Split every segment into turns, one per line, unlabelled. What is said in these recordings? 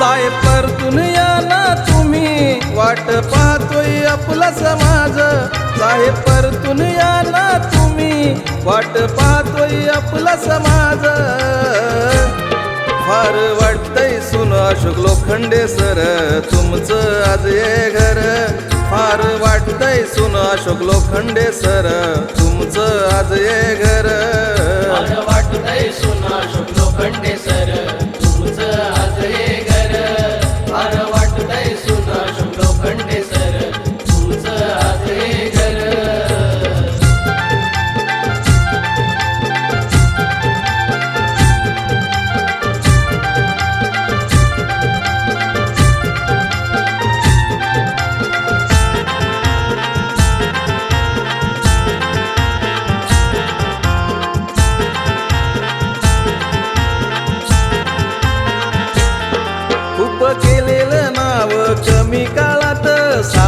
परतून या ना तुम्ही वाट पाहतोय आपला समाज. साहेब परतून या ना तुम्ही वाट पाहतोय आपला समाज. फार वाटतंय सुन अशोक लोखंडे सर तुमचं आज ये घर. फार वाटतंय सुन अशोक लोखंडे सर तुमचं आज ये घर.
वाटतंय सुना शुक्लो खंडे सर तुमचं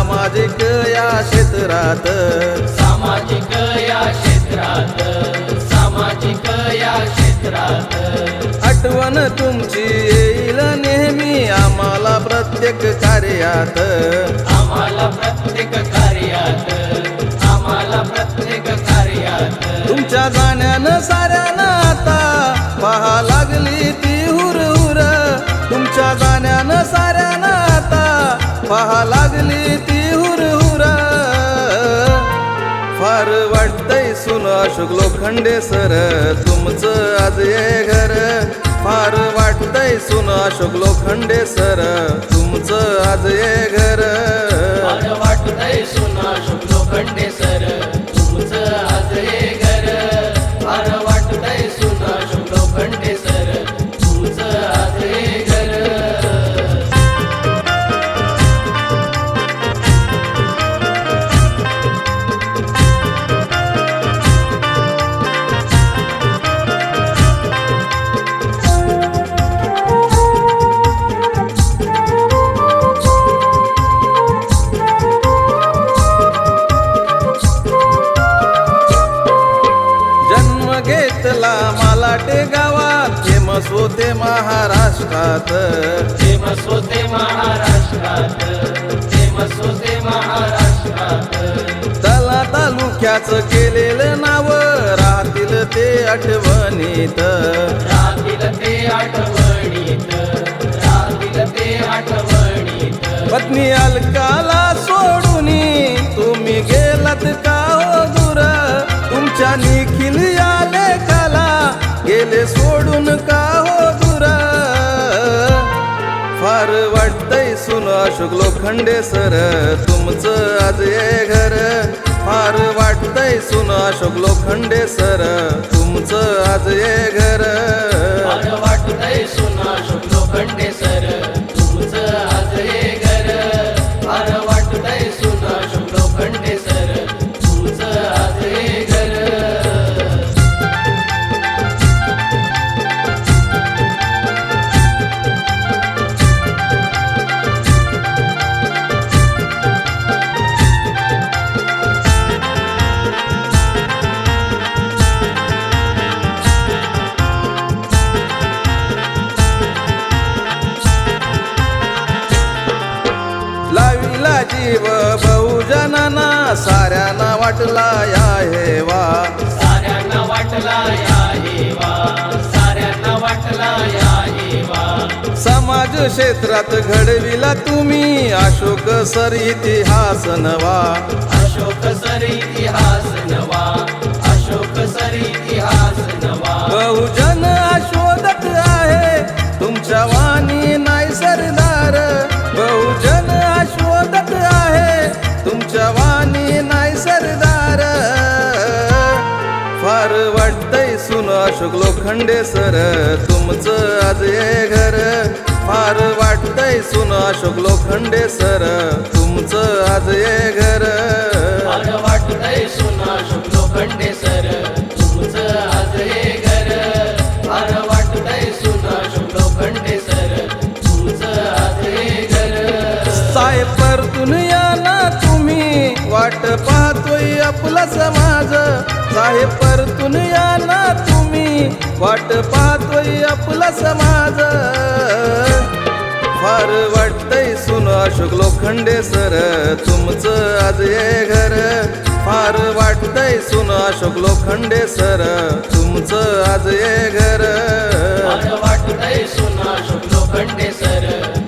सामाजिक या क्षेत्रात.
सामाजिक या क्षेत्रात सामाजिक या क्षेत्रात.
आठवण तुमची येईल नेहमी आम्हाला प्रत्येक कार्यात.
आम्हाला प्रत्येक कार्यात आम्हाला प्रत्येक कार्यात.
तुमच्या जाण्यानं साऱ्यानं आता पहा लागली पहा लागली ती हुर फार वाटतंय सुन अशोक लोखंडे सर तुमचं आज ये घर. फार वाटतंय सुन अशोक लोखंडे सर तुमचं आज ये घर. घेतला मालाटे गावात. फेमस होते महाराष्ट्रात.
फेमस होते महाराष्ट्रात. फेमस होते महाराष्ट्रात.
तला तालुक्याचं केलेलं नाव. राहतील ते आठवणीत. तुमच्या निखिल या गेले सोडून का हो दुरा? फार वाटतंय सुन अशोक लोखंडे सर तुमचं आज ये घर. फार वाटतंय सुन अशोक लोखंडे सर तुमचं आज ये घर.
मला वाटतंय सुना शुक्लो खंडे सर.
लाविला जीव बहुजनांना साऱ्यांना वाटला या हेवा.
साऱ्यांना वाटला या हेवा. साऱ्यांना वाटला या हेवा.
समाज क्षेत्रात घडविला तुम्ही अशोक सर इतिहास नवा.
अशोक सर इतिहास नवा.
तुमचं आज घर. फार वाटतंय सुन तुमचं आज घर.
वाटतंय सुना शुक्लो खंडे सर तुमचं आज हे घर. मला वाटतंय सुना शुक्लो खंडे सर तुमचं आज हे घर.
साहेब परतून या ना तुम्ही वाट पाहतोय आपला समाज. साहेब परतून या ना वाट पाहतोय आपला समाज. फार वाटतंय सुन अशोक लोखंडे सर तुमचं आज ये घर. फार वाटतय सुन अशोक लोखंडे सर तुमचं आज ये घर.
फार वाटतंय सर.